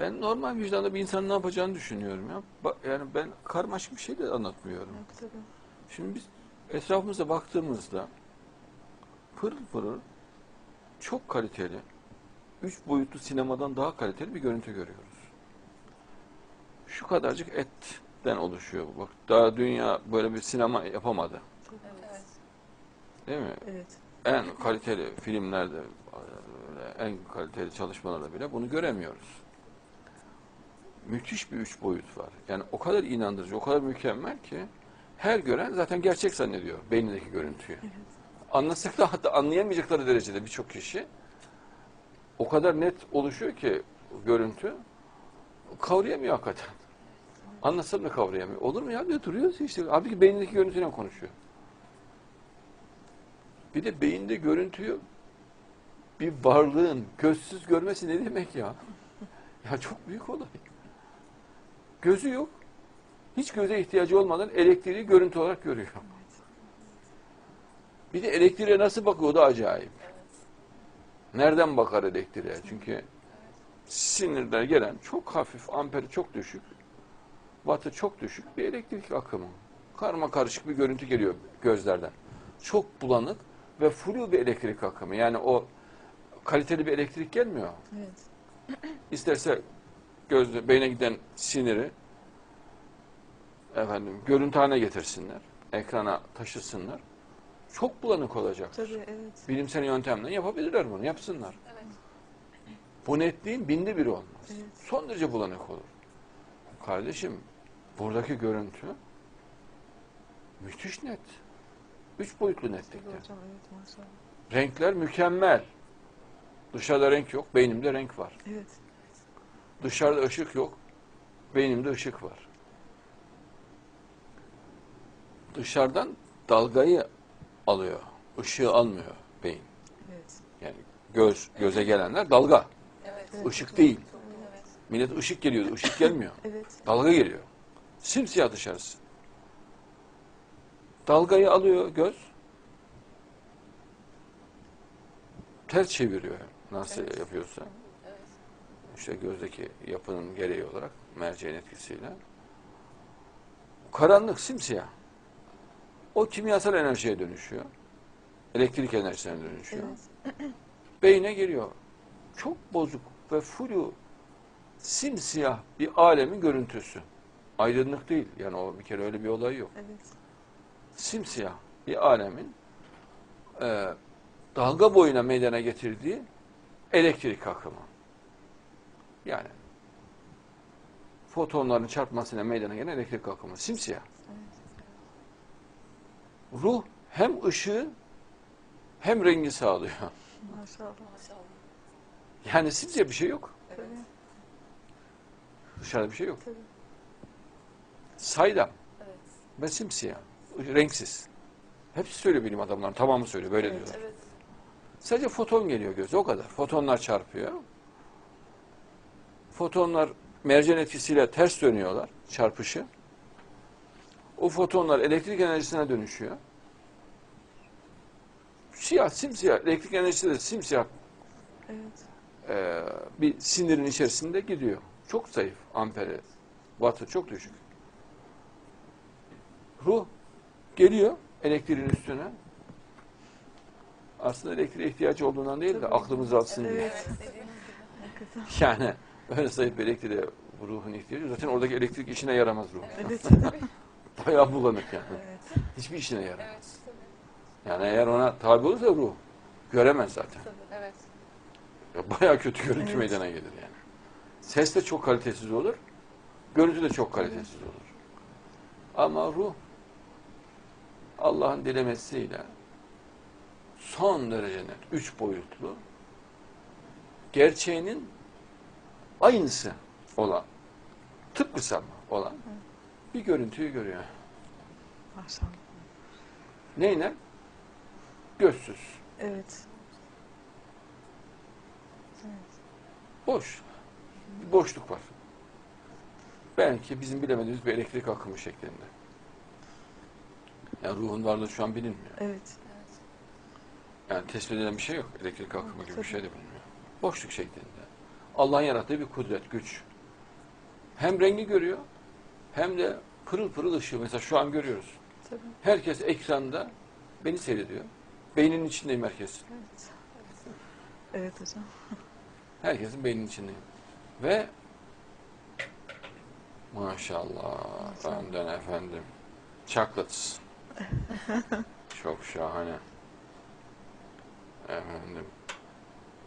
Ben normal vicdanlı bir insanın ne yapacağını düşünüyorum ya. Yani ben karmaşık bir şey de anlatmıyorum. Yok tabii. Şimdi biz etrafımıza baktığımızda pırıl pırıl çok kaliteli, üç boyutlu sinemadan daha kaliteli bir görüntü görüyoruz. Şu kadarcık etten oluşuyor bu. Bak daha dünya böyle bir sinema yapamadı. Evet. Değil mi? Evet. En kaliteli filmlerde, en kaliteli çalışmalarda bile bunu göremiyoruz. Müthiş bir üç boyut var. Yani o kadar inandırıcı, o kadar mükemmel ki her gören zaten gerçek zannediyor beynindeki görüntüyü. Anlasak da hatta anlayamayacakları derecede birçok kişi o kadar net oluşuyor ki görüntü kavrayamıyor hakikaten. Anlasam da kavrayamıyor. Olur mu ya diyor duruyoruz işte. Halbuki beynindeki görüntüyle konuşuyor. Bir de beyinde görüntüyü bir varlığın gözsüz görmesi ne demek ya? Ya çok büyük olay. Gözü yok. Hiç göze ihtiyacı olmadan elektriği görüntü olarak görüyor. Bir de elektriğe nasıl bakıyor o da acayip. Nereden bakar elektriğe? Çünkü sinirden gelen çok hafif, amperi çok düşük, wattı çok düşük bir elektrik akımı. Karma karışık bir görüntü geliyor gözlerden. Çok bulanık ve flu bir elektrik akımı. Yani o kaliteli bir elektrik gelmiyor. Evet. İsterse gözle beyne giden siniri efendim görüntü haline getirsinler. Ekrana taşısınlar. Çok bulanık olacak. Tabii evet. Bilimsel yöntemle yapabilirler bunu. Yapsınlar. Evet. Bu netliğin binde biri olmaz. Evet. Son derece bulanık olur. Kardeşim buradaki görüntü müthiş net. Üç boyutlu netlikte. evet. Renkler mükemmel. Dışarıda renk yok, beynimde renk var. Evet. Dışarıda ışık yok, beynimde ışık var. Dışarıdan dalgayı alıyor, ışığı almıyor beyin. Evet. Yani göz göze gelenler dalga, Evet. Evet. ışık değil. Evet. Millet ışık geliyor, ışık gelmiyor. Evet. Dalga geliyor. Simsiyah dışarısı. Dalgayı alıyor göz. Ters çeviriyor nasıl Evet. yapıyorsa. Evet. İşte gözdeki yapının gereği olarak merceğin etkisiyle. Karanlık simsiyah. O kimyasal enerjiye dönüşüyor. Elektrik enerjisine dönüşüyor. Evet. Beyne geliyor. Çok bozuk ve flu simsiyah bir alemin görüntüsü. Aydınlık değil. Yani o bir kere öyle bir olay yok. Evet. Simsiyah bir alemin e, dalga boyuna meydana getirdiği elektrik akımı. Yani fotonların çarpmasıyla meydana gelen elektrik akımı. Simsiyah. Ruh hem ışığı hem rengi sağlıyor. Maşallah. Yani simsiyah bir şey yok. Evet. Dışarıda bir şey yok. Tabii. Saydam Evet. ve simsiyah. Renksiz. Hepsi söylüyor bilim adamları. Tamamı söylüyor. Böyle Evet. diyorlar. Evet. Sadece foton geliyor göze o kadar. Fotonlar çarpıyor. Fotonlar mercen etkisiyle ters dönüyorlar çarpışı. O fotonlar elektrik enerjisine dönüşüyor. Siyah, simsiyah, elektrik enerjisi de simsiyah Evet. e, bir sinirin içerisinde gidiyor. Çok zayıf amperi, wattı çok düşük. Ruh geliyor elektriğin üstüne. Aslında elektriğe ihtiyacı olduğundan değil de aklımız alsın diye. Evet. Hakikaten. Yani öyle zayıf bir elektriğe bu ruhun ihtiyacı. Zaten oradaki elektrik işine yaramaz ruh. Evet. Bayağı bulanık yani. evet. Hiçbir işine yaramaz. Evet. Yani eğer ona tabi olursa ruh göremez zaten. Evet. Ya Bayağı kötü görüntü Evet. meydana gelir yani. Ses de çok kalitesiz olur. Görüntü de çok kalitesiz olur. Ama ruh Allah'ın dilemesiyle son derece net, üç boyutlu gerçeğinin aynısı olan, tıpkısı ama olan bir görüntüyü görüyor. Maşallah. Neyle? Gözsüz. Evet. Evet. Boş. Bir boşluk var. Belki bizim bilemediğimiz bir elektrik akımı şeklinde. Yani ruhun varlığı şu an bilinmiyor. Evet. Yani tespit edilen bir şey yok. Elektrik akımı gibi bir şey de bilinmiyor. Boşluk şeklinde. Allah'ın yarattığı bir kudret, güç. Hem rengi görüyor hem de pırıl pırıl ışığı. Mesela şu an görüyoruz. Tabii. Herkes ekranda beni seyrediyor. Beyninin içindeyim herkes. Evet. Evet hocam. Herkesin beyninin içindeyim. Ve maşallah benden efendim. Chocolates. Çok şahane. Efendim.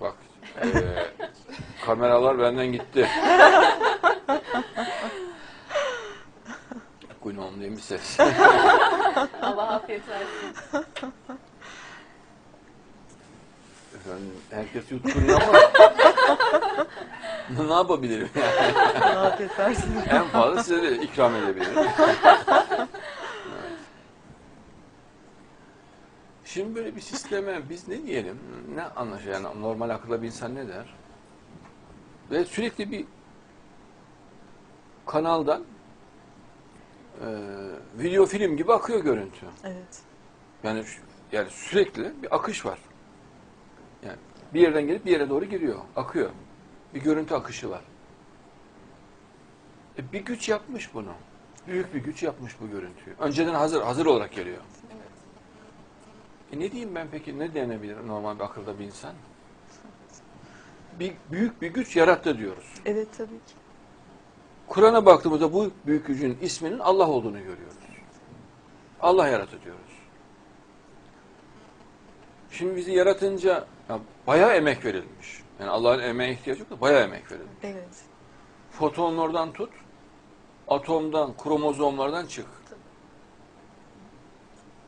Bak eee, kameralar benden gitti. Gunnom diye bir ses. Allah afiyet versin. Efendim, herkes yutkunuyor ama ne yapabilirim yani? Afiyet versin. En fazla size de ikram edebilirim. Şimdi böyle bir sisteme biz ne diyelim? Ne anlaşılır? Yani normal akılda bir insan ne der? Ve sürekli bir kanaldan e, video film gibi akıyor görüntü. Evet. Yani yani sürekli bir akış var. Yani bir yerden gelip bir yere doğru gidiyor, akıyor. Bir görüntü akışı var. E bir güç yapmış bunu. Büyük bir güç yapmış bu görüntüyü. Önceden hazır, hazır olarak geliyor. E ne diyeyim ben peki? Ne denebilir normal bir akılda bir insan? Bir büyük bir güç yarattı diyoruz. Evet tabii ki. Kur'an'a baktığımızda bu büyük gücün isminin Allah olduğunu görüyoruz. Allah yarattı diyoruz. Şimdi bizi yaratınca ya bayağı emek verilmiş. Yani Allah'ın emeğe ihtiyacı yok da bayağı emek verilmiş. Evet. Fotonlardan tut, atomdan, kromozomlardan çık.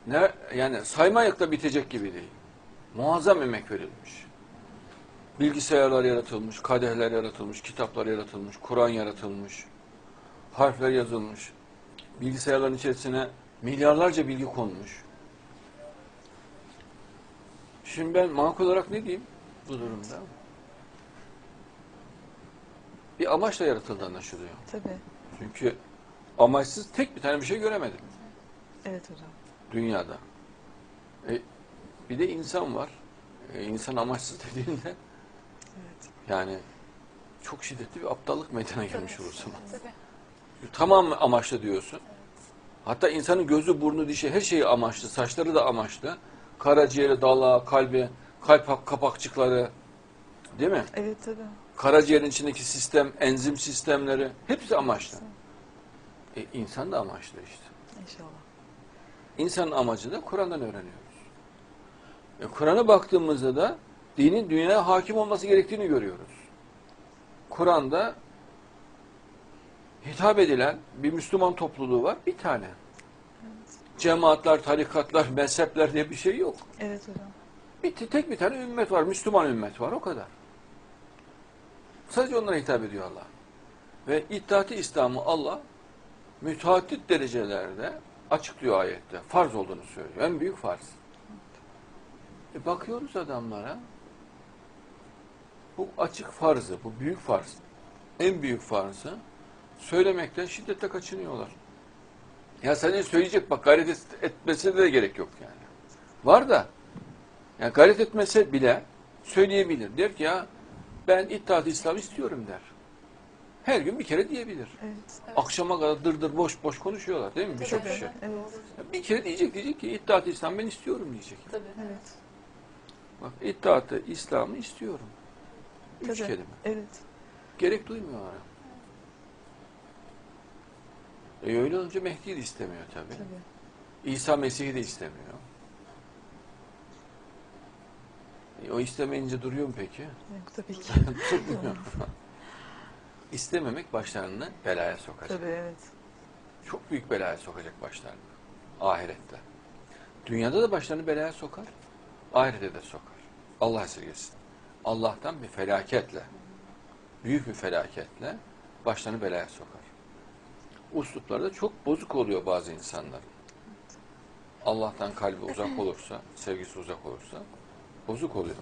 Ne yani saymayakla bitecek gibi değil. Muazzam emek verilmiş. Bilgisayarlar yaratılmış, kadehler yaratılmış, kitaplar yaratılmış, Kur'an yaratılmış, harfler yazılmış. Bilgisayarların içerisine milyarlarca bilgi konmuş. Şimdi ben makul olarak ne diyeyim bu durumda? Bir amaçla yaratıldı anlaşılıyor. Tabii. Çünkü amaçsız tek bir tane bir şey göremedim Evet hocam. dünyada. E, bir de insan var. E, insan amaçsız dediğinde. Yani çok şiddetli bir aptallık meydana gelmiş olur zaman. Tabii. Tamam amaçlı diyorsun. Hatta insanın gözü, burnu, dişi her şeyi amaçlı. Saçları da amaçlı. Karaciğeri, dalağı, kalbi, kalp kapakçıkları değil mi? Evet tabii. Karaciğerin içindeki sistem, enzim sistemleri hepsi amaçlı. E, insan da amaçlı işte. İnşallah. İnsanın amacı da Kur'an'dan öğreniyoruz. E, Kur'an'a baktığımızda da dinin dünyaya hakim olması gerektiğini görüyoruz. Kur'an'da hitap edilen bir Müslüman topluluğu var, bir tane. Cemaatler, tarikatlar, mezhepler diye bir şey yok. Evet hocam. Bir, tek bir tane ümmet var, Müslüman ümmet var, o kadar. Sadece onlara hitap ediyor Allah. Ve İttihat-ı İslam'ı Allah müteaddit derecelerde açıklıyor ayette. Farz olduğunu söylüyor. En büyük farz. E bakıyoruz adamlara. Bu açık farzı, bu büyük farz. En büyük farzı söylemekten şiddetle kaçınıyorlar. Ya senin söyleyecek bak gayret et- etmesine de gerek yok yani. Var da yani gayret etmese bile söyleyebilir. Der ki ya ben İttihat-ı İslam istiyorum der. Her gün bir kere diyebilir. Evet. Akşama kadar dırdır boş boş konuşuyorlar değil mi birçok kişi? Evet. Bir kere diyecek diyecek ki İttihat-ı İslam ben istiyorum diyecek. Tabii. Evet. Bak İttihat-ı İslam'ı istiyorum. Üç Tabii. kelime. Evet. Gerek duymuyorlar. E öyle olunca Mehdi'yi de istemiyor tabii. Tabii. İsa Mesih'i de istemiyor. E, o istemeyince duruyor mu peki? Yok tabii ki. Durmuyor. İstememek başlarını belaya sokacak. tabii evet. Çok büyük belaya sokacak başlarını. Ahirette. Dünyada da başlarını belaya sokar. Ahirette de sokar. Allah esirgesin. Allah'tan bir felaketle, büyük bir felaketle başlarını belaya sokar. Uslupları da çok bozuk oluyor bazı insanların. Allah'tan kalbi uzak olursa, sevgisi uzak olursa bozuk oluyor.